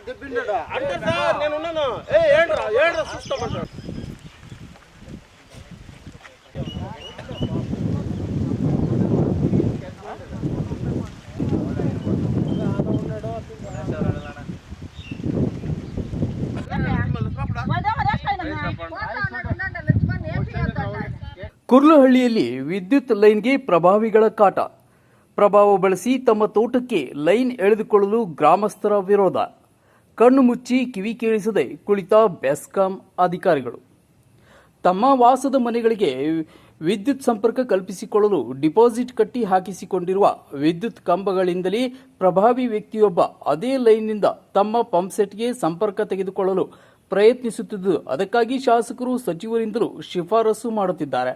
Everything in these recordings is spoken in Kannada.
అంటే సార్ నేను ఉన్నాను ఏ ఏంట్రా ఏంట్రా చూస్తామంటాడు ಕುರ್ಲಹಳ್ಳಿಯಲ್ಲಿ ವಿದ್ಯುತ್ ಲೈನ್ಗೆ ಪ್ರಭಾವಿಗಳ ಕಾಟ ಪ್ರಭಾವ ಬಳಸಿ ತಮ್ಮ ತೋಟಕ್ಕೆ ಲೈನ್ ಎಳೆದುಕೊಳ್ಳಲು ಗ್ರಾಮಸ್ಥರ ವಿರೋಧ ಕಣ್ಣು ಮುಚ್ಚಿ ಕಿವಿ ಕೇಳಿಸದೆ ಕುಳಿತ ಬೆಸ್ಕಾಂ ಅಧಿಕಾರಿಗಳು. ತಮ್ಮ ವಾಸದ ಮನೆಗಳಿಗೆ ವಿದ್ಯುತ್ ಸಂಪರ್ಕ ಕಲ್ಪಿಸಿಕೊಳ್ಳಲು ಡಿಪಾಸಿಟ್ ಕಟ್ಟಿ ಹಾಕಿಸಿಕೊಂಡಿರುವ ವಿದ್ಯುತ್ ಕಂಬಗಳಿಂದಲೇ ಪ್ರಭಾವಿ ವ್ಯಕ್ತಿಯೊಬ್ಬ ಅದೇ ಲೈನ್ನಿಂದ ತಮ್ಮ ಪಂಪ್ಸೆಟ್ಗೆ ಸಂಪರ್ಕ ತೆಗೆದುಕೊಳ್ಳಲು ಪ್ರಯತ್ನಿಸುತ್ತಿದ್ದು, ಅದಕ್ಕಾಗಿ ಶಾಸಕರು, ಸಚಿವರಿಂದಲೂ ಶಿಫಾರಸು ಮಾಡುತ್ತಿದ್ದಾರೆ.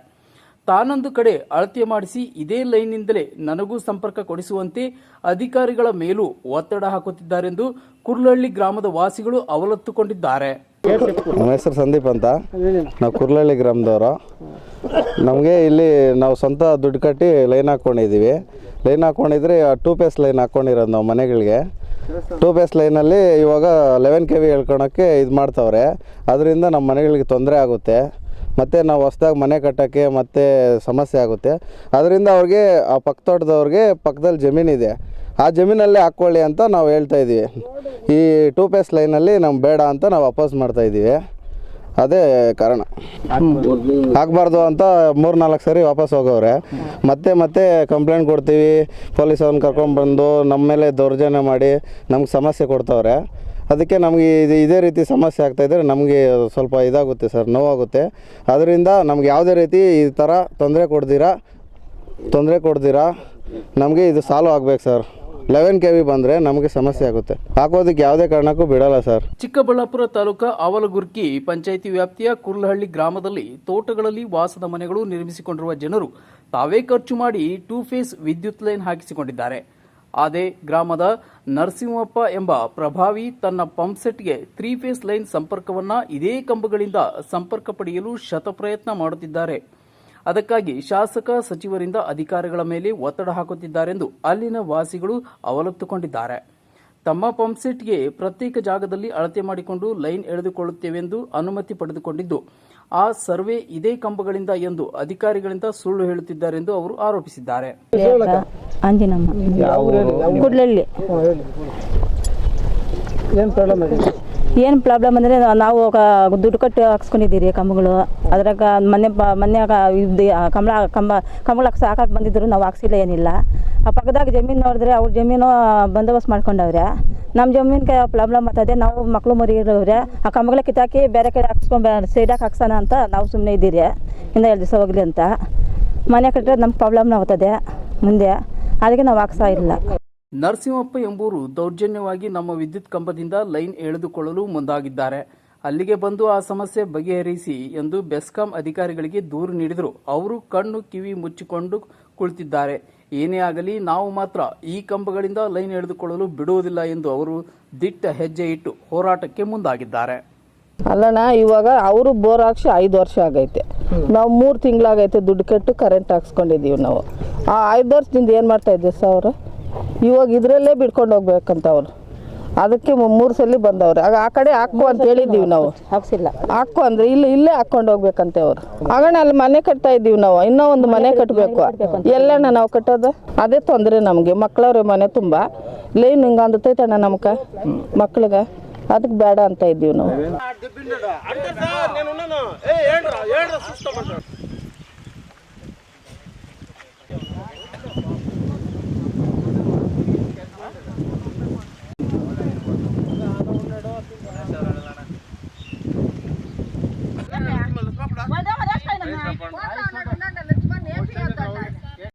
ತಾನೊಂದು ಕಡೆ ಅಳತೆ ಮಾಡಿಸಿ ಇದೇ ಲೈನ್ನಿಂದಲೇ ನನಗೂ ಸಂಪರ್ಕ ಕೊಡಿಸುವಂತೆ ಅಧಿಕಾರಿಗಳ ಮೇಲೂ ಒತ್ತಡ ಹಾಕುತ್ತಿದ್ದಾರೆಂದು ಕುರ್ಲಹಳ್ಳಿ ಗ್ರಾಮದ ವಾಸಿಗಳು ಅವಲತ್ತುಕೊಂಡಿದ್ದಾರೆ. ನಮ್ಮ ಹೆಸರು ಸಂದೀಪ್ ಅಂತ. ನಾವು ಕುರ್ಲಹಳ್ಳಿ ಗ್ರಾಮದವರು. ನಮಗೆ ಇಲ್ಲಿ ನಾವು ಸ್ವಂತ ದುಡ್ಡು ಕಟ್ಟಿ ಲೈನ್ ಹಾಕ್ಕೊಂಡಿದ್ದೀವಿ ಲೈನ್ ಹಾಕ್ಕೊಂಡಿದ್ರೆ ಟೂ ಪೇಸ್ ಲೈನ್ ಹಾಕ್ಕೊಂಡಿರೋದು ನಾವು ಮನೆಗಳಿಗೆ. ಟೂ ಪೇಸ್ ಲೈನಲ್ಲಿ ಇವಾಗ ಲೆವೆನ್ ಕೆ ವಿ ಹೇಳ್ಕೊಳಕ್ಕೆ ಇದು ಮಾಡ್ತವ್ರೆ. ಅದರಿಂದ ನಮ್ಮ ಮನೆಗಳಿಗೆ ತೊಂದರೆ ಆಗುತ್ತೆ. ಮತ್ತು ನಾವು ಹೊಸ್ದಾಗಿ ಮನೆ ಕಟ್ಟೋಕ್ಕೆ ಮತ್ತೆ ಸಮಸ್ಯೆ ಆಗುತ್ತೆ. ಅದರಿಂದ ಅವ್ರಿಗೆ ಆ ಪಕ್ಕ ತೋಟದವ್ರಿಗೆ ಪಕ್ಕದಲ್ಲಿ ಜಮೀನಿದೆ ಆ ಜಮೀನಲ್ಲೇ ಹಾಕ್ಕೊಳ್ಳಿ ಅಂತ ನಾವು ಹೇಳ್ತಾ ಇದ್ದೀವಿ ಈ ಟೂ ಪೇಸ್ ಲೈನಲ್ಲಿ ನಮ್ಗೆ ಬೇಡ ಅಂತ ನಾವು ಅಪೋಸ್ ಮಾಡ್ತಾ ಇದ್ದೀವಿ ಅದೇ ಕಾರಣ. ಆಗಬಾರ್ದು ಅಂತ ಮೂರು ನಾಲ್ಕು ಸರಿ ವಾಪಸ್ ಹೋಗವ್ರೆ. ಮತ್ತೆ ಮತ್ತೆ ಕಂಪ್ಲೇಂಟ್ ಕೊಡ್ತೀವಿ. ಪೊಲೀಸ್ ಅವ್ರನ್ನ ಕರ್ಕೊಂಡ್ಬಂದು ನಮ್ಮ ಮೇಲೆ ದೌರ್ಜನ್ಯ ಮಾಡಿ ನಮ್ಗೆ ಸಮಸ್ಯೆ ಕೊಡ್ತವ್ರೆ. ಅದಕ್ಕೆ ನಮಗೆ ಇದು ಇದೇ ರೀತಿ ಸಮಸ್ಯೆ ಆಗ್ತಾಯಿದ್ರೆ ನಮಗೆ ಸ್ವಲ್ಪ ಇದಾಗುತ್ತೆ ಸರ್, ನೋವಾಗುತ್ತೆ. ಅದರಿಂದ ನಮ್ಗೆ ಯಾವುದೇ ರೀತಿ ಈ ಥರ ತೊಂದರೆ ಕೊಡ್ದಿರಾ ತೊಂದರೆ ಕೊಡ್ದಿರಾ, ನಮಗೆ ಇದು ಸಾಲ್ವ್ ಆಗ್ಬೇಕು ಸರ್. ಲೆವೆನ್ ಕೆ ವಿ ಬಂದರೆ ನಮಗೆ ಸಮಸ್ಯೆ ಆಗುತ್ತೆ. ಹಾಕೋದಕ್ಕೆ ಯಾವುದೇ ಕಾರಣಕ್ಕೂ ಬಿಡಲ್ಲ ಸರ್. ಚಿಕ್ಕಬಳ್ಳಾಪುರ ತಾಲೂಕಾ ಅವಲಗುರ್ಕಿ ಪಂಚಾಯಿತಿ ವ್ಯಾಪ್ತಿಯ ಕುರ್ಲಹಳ್ಳಿ ಗ್ರಾಮದಲ್ಲಿ ತೋಟಗಳಲ್ಲಿ ವಾಸದ ಮನೆಗಳು ನಿರ್ಮಿಸಿಕೊಂಡಿರುವ ಜನರು ತಾವೇ ಖರ್ಚು ಮಾಡಿ ಟೂ ಫೇಸ್ ವಿದ್ಯುತ್ ಲೈನ್ ಹಾಕಿಸಿಕೊಂಡಿದ್ದಾರೆ. ಅದೇ ಗ್ರಾಮದ ನರಸಿಂಹಪ್ಪ ಎಂಬ ಪ್ರಭಾವಿ ತನ್ನ ಪಂಪ್ಸೆಟ್ಗೆ ತ್ರೀ ಫೇಸ್ ಲೈನ್ ಸಂಪರ್ಕವನ್ನ ಇದೇ ಕಂಬಗಳಿಂದ ಸಂಪರ್ಕ ಪಡೆಯಲು ಶತಪ್ರಯತ್ನ ಮಾಡುತ್ತಿದ್ದಾರೆ. ಅದಕ್ಕಾಗಿ ಶಾಸಕ, ಸಚಿವರಿಂದ ಅಧಿಕಾರಿಗಳ ಮೇಲೆ ಒತ್ತಡ ಹಾಕುತ್ತಿದ್ದಾರೆಂದು ಅಲ್ಲಿನ ವಾಸಿಗಳು ಅವಲತ್ತುಕೊಂಡಿದ್ದಾರೆ. ತಮ್ಮ ಪಂಪ್ಸೆಟ್ಗೆ ಪ್ರತ್ಯೇಕ ಜಾಗದಲ್ಲಿ ಅಳತೆ ಮಾಡಿಕೊಂಡು ಲೈನ್ ಎಳೆದುಕೊಳ್ಳುತ್ತೇವೆಂದು ಅನುಮತಿ ಪಡೆದುಕೊಂಡಿದ್ದು ಆ ಸರ್ವೆ ಇದೇ ಕಂಬಗಳಿಂದ ಎಂದು ಅಧಿಕಾರಿಗಳಿಂದ ಸುಳ್ಳು ಹೇಳುತ್ತಿದ್ದಾರೆ ಎಂದು ಅವರು ಆರೋಪಿಸಿದ್ದಾರೆ. ಅಂಜಿನಮ್ಮ ಏನು ಪ್ರಾಬ್ಲಮ್ ಅಂದ್ರೆ ಏನು ಪ್ರಾಬ್ಲಮ್ ಅಂದರೆ ನಾವು ಕ- ದುಡ್ಡು ಕಟ್ಟಿ ಹಾಕ್ಸ್ಕೊಂಡಿದ್ದೀರಿ ಕಂಬಗಳು. ಅದ್ರಾಗ ಮೊನ್ನೆ ಬ ಇದು ಕಂಬಳ ಕಂಬ ಕಂಬಳ ಹಾಕ್ಸ ಹಾಕಕ್ಕೆ ಬಂದಿದ್ರು ನಾವು ಹಾಕ್ಸಿಲ್ಲ ಏನಿಲ್ಲ. ಆ ಪಕ್ಕದಾಗ ಜಮೀನು ನೋಡಿದ್ರೆ ಅವ್ರ ಜಮೀನು ಬಂದೋಬಸ್ತ್ ಮಾಡ್ಕೊಂಡವ್ರೆ. ನಮ್ಮ ಜಮೀನ್ಗೆ ಪ್ರಾಬ್ಲಮ್ ಆಗ್ತದೆ. ನಾವು ಮಕ್ಕಳು ಮರಿ ಇರೋವ್ರೆ ಆ ಕಂಬಗಳ ಕಿತ್ತಾಕಿ ಬೇರೆ ಕಡೆ ಹಾಕ್ಸ್ಕೊಂಡ್ ಸೈಡಾಗಿ ಹಾಕ್ಸೋಣ ಅಂತ ನಾವು ಸುಮ್ಮನೆ ಇದ್ದೀರಿ. ಇನ್ನು ಎರಡು ದಿವಸ ಹೋಗಲಿ ಅಂತ. ಮನೆ ಕಟ್ಟಿದ್ರೆ ನಮ್ಗೆ ಪ್ರಾಬ್ಲಮ್ ಆಗ್ತದೆ ಮುಂದೆ. ಅದಕ್ಕೆ ನಾವು ಹಾಕ್ಸಾ ಇಲ್ಲ. ನರಸಿಂಹಪ್ಪ ಎಂಬುವರು ದೌರ್ಜನ್ಯವಾಗಿ ನಮ್ಮ ವಿದ್ಯುತ್ ಕಂಬದಿಂದ ಲೈನ್ ಎಳೆದುಕೊಳ್ಳಲು ಮುಂದಾಗಿದ್ದಾರೆ. ಅಲ್ಲಿಗೆ ಬಂದು ಆ ಸಮಸ್ಯೆ ಬಗೆಹರಿಸಿ ಎಂದು ಬೆಸ್ಕಾಂ ಅಧಿಕಾರಿಗಳಿಗೆ ದೂರು ನೀಡಿದರು. ಅವರು ಕಣ್ಣು ಕಿವಿ ಮುಚ್ಚಿಕೊಂಡು ಕುಳಿತಿದ್ದಾರೆ. ಏನೇ ಆಗಲಿ ನಾವು ಮಾತ್ರ ಈ ಕಂಬಗಳಿಂದ ಲೈನ್ ಎಳೆದುಕೊಳ್ಳಲು ಬಿಡುವುದಿಲ್ಲ ಎಂದು ಅವರು ದಿಟ್ಟ ಹೆಜ್ಜೆ ಇಟ್ಟು ಹೋರಾಟಕ್ಕೆ ಮುಂದಾಗಿದ್ದಾರೆ. ಅಲ್ಲಣ್ಣ, ಇವಾಗ ಅವರು ಬೋರ್ ಹಾಕ್ಸಿ ಐದು ವರ್ಷ ಆಗೈತೆ. ನಾವು ಮೂರು ತಿಂಗಳಾಗೈತೆ ದುಡ್ಡು ಕಟ್ಟು ಕರೆಂಟ್ ಹಾಕ್ಸ್ಕೊಂಡಿದ್ದೀವಿ ನಾವು. ಆ ಐದು ವರ್ಷದಿಂದ ಏನು ಮಾಡ್ತಾ ಇದ್ದೀವಿ ಸರ್ ಅವರು? ಇವಾಗ ಇದರಲ್ಲೇ ಬಿಡ್ಕೊಂಡು ಹೋಗ್ಬೇಕಂತ ಅವರು. ಅದಕ್ಕೆ ಮೂರು ಸಲ ಬಂದವ್ರೆ. ಆಗ ಆ ಕಡೆ ಹಾಕು ಅಂತ ಹೇಳಿದ್ದೀವಿ ನಾವು. ಹಾಕ್ಸಿಲ್ಲ. ಹಾಕು ಅಂದ್ರೆ ಇಲ್ಲಿ ಇಲ್ಲೇ ಹಾಕೊಂಡು ಹೋಗ್ಬೇಕಂತೆ ಅವ್ರು. ಆಗಣ ಅಲ್ಲಿ ಮನೆ ಕಟ್ತಾ ಇದ್ದೀವಿ ನಾವು. ಇನ್ನೂ ಒಂದು ಮನೆ ಕಟ್ಟಬೇಕು ಎಲ್ಲಣ್ಣ ನಾವು ಕಟ್ಟೋದು? ಅದೇ ತೊಂದರೆ ನಮಗೆ. ಮಕ್ಳವ್ರ ಮನೆ ತುಂಬ. ಲೈನ್ ಹಿಂಗೆ ಅಂದತೈತಣ್ಣ ನಮ್ಗೆ ಮಕ್ಳಿಗೆ? ಅದಕ್ಕೆ ಬೇಡ ಅಂತ ಇದ್ದೀವಿ ನಾವು.